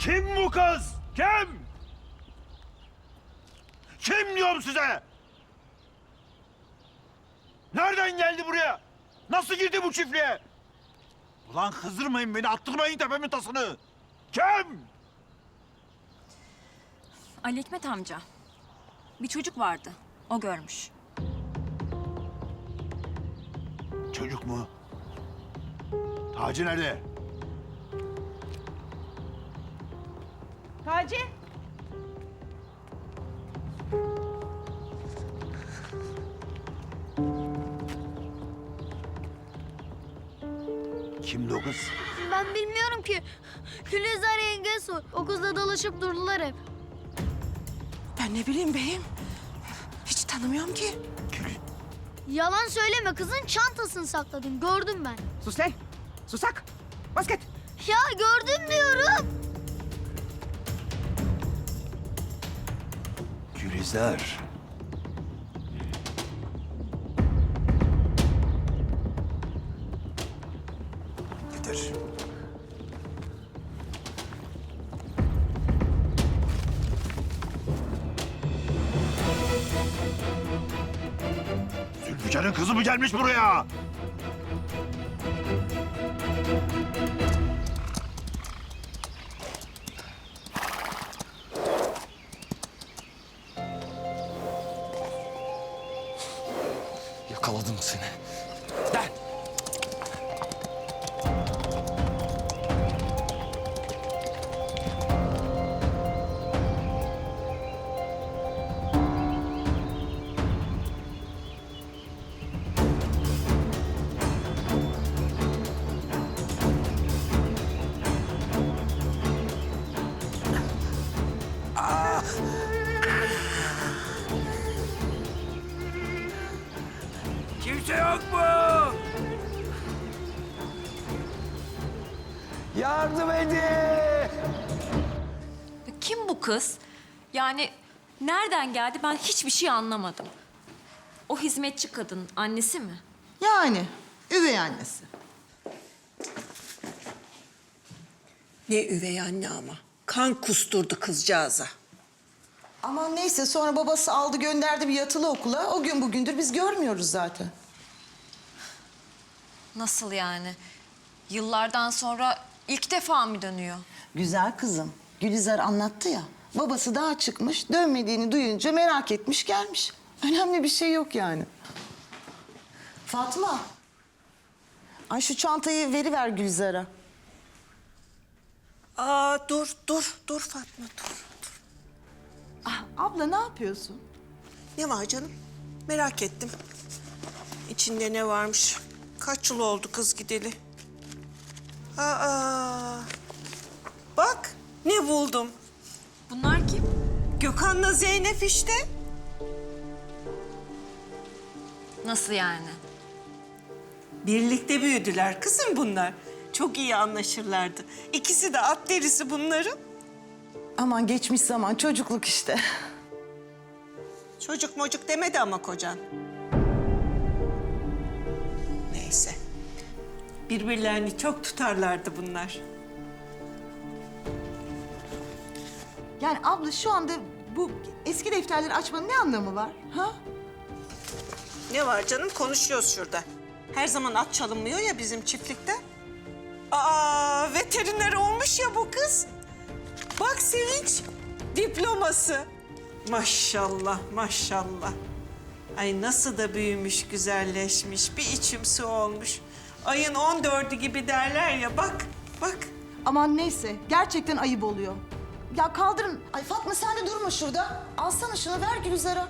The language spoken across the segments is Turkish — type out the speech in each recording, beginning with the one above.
Kim bu kız? Kim? Kim diyorum size? Nereden geldi buraya? Nasıl girdi bu çiftliğe? Ulan kızdırmayın beni, attırmayın tepemin tasını. Kim? Ali Hikmet amca. Bir çocuk vardı. O görmüş. Çocuk mu? Taci nerede? Taci. Kimdi o kız? Ben bilmiyorum ki. Gülizar yenge sor. O kızla dolaşıp durdular hep. Ben ne bileyim beyim. Hiç tanımıyorum ki. Yalan söyleme kızın çantasını sakladın. Gördüm ben. Sus lan. Susak. Basket. Ya gördüm diyorum. Gülizar. Getir. Zülfikar'ın kızı mı gelmiş buraya? Yakaladım seni. Gel. Kimse yok mu? Yardım edin. Kim bu kız? Yani nereden geldi ben hiçbir şey anlamadım. O hizmetçi kadın annesi mi? Yani üvey annesi. Ne üvey anne ama. Kan kusturdu kızcağıza. Aman neyse sonra babası aldı gönderdi bir yatılı okula. O gün bugündür biz görmüyoruz zaten. Nasıl yani? Yıllardan sonra ilk defa mı dönüyor? Güzel kızım. Gülizar anlattı ya. Babası daha çıkmış, dönmediğini duyunca merak etmiş gelmiş. Önemli bir şey yok yani. Fatma. Ay şu çantayı veriver Gülizar'a. Aa dur dur dur Fatma dur. Ah, abla ne yapıyorsun? Ne var canım? Merak ettim. İçinde ne varmış? Kaç yıl oldu kız gideli? Aa, bak ne buldum. Bunlar kim? Gökhan'la Zeynep işte. Nasıl yani? Birlikte büyüdüler kızım bunlar. Çok iyi anlaşırlardı. İkisi de at derisi bunların. Aman geçmiş zaman çocukluk işte. Çocuk mocuk demedi ama kocan. Neyse. Birbirlerini çok tutarlardı bunlar. Yani abla şu anda bu eski defterleri açmanın ne anlamı var? Ha? Ne var canım konuşuyoruz şurada. Her zaman at çalınmıyor ya bizim çiftlikte. Aa veteriner olmuş ya bu kız. Bak Sevinç diploması. Maşallah maşallah. Ay nasıl da büyümüş, güzelleşmiş, bir içim su olmuş. Ayın 14'ü gibi derler ya bak, bak. Aman neyse gerçekten ayıp oluyor. Ya kaldırın. Ay Fatma sen de durma şurada. Alsana şunu ver Gülizar'a.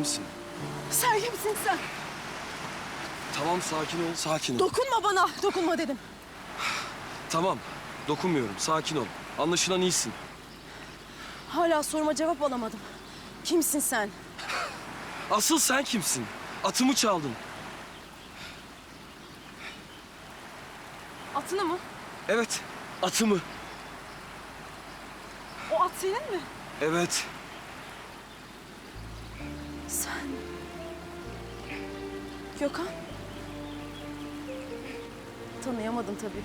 Misin? Sen kimsin sen? Tamam sakin ol, sakin ol. Dokunma bana. Dokunma dedim. tamam, dokunmuyorum. Sakin ol. Anlaşılan iyisin. Hala soruma cevap alamadım. Kimsin sen? Asıl sen kimsin? Atımı çaldın. Atını mı? Evet, atımı. O at senin mi? Evet. Sen... Gökhan? Tanıyamadım tabii.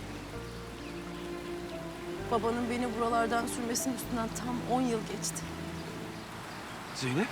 Babanın beni buralardan sürmesinin üstünden tam 10 yıl geçti. Zeynep?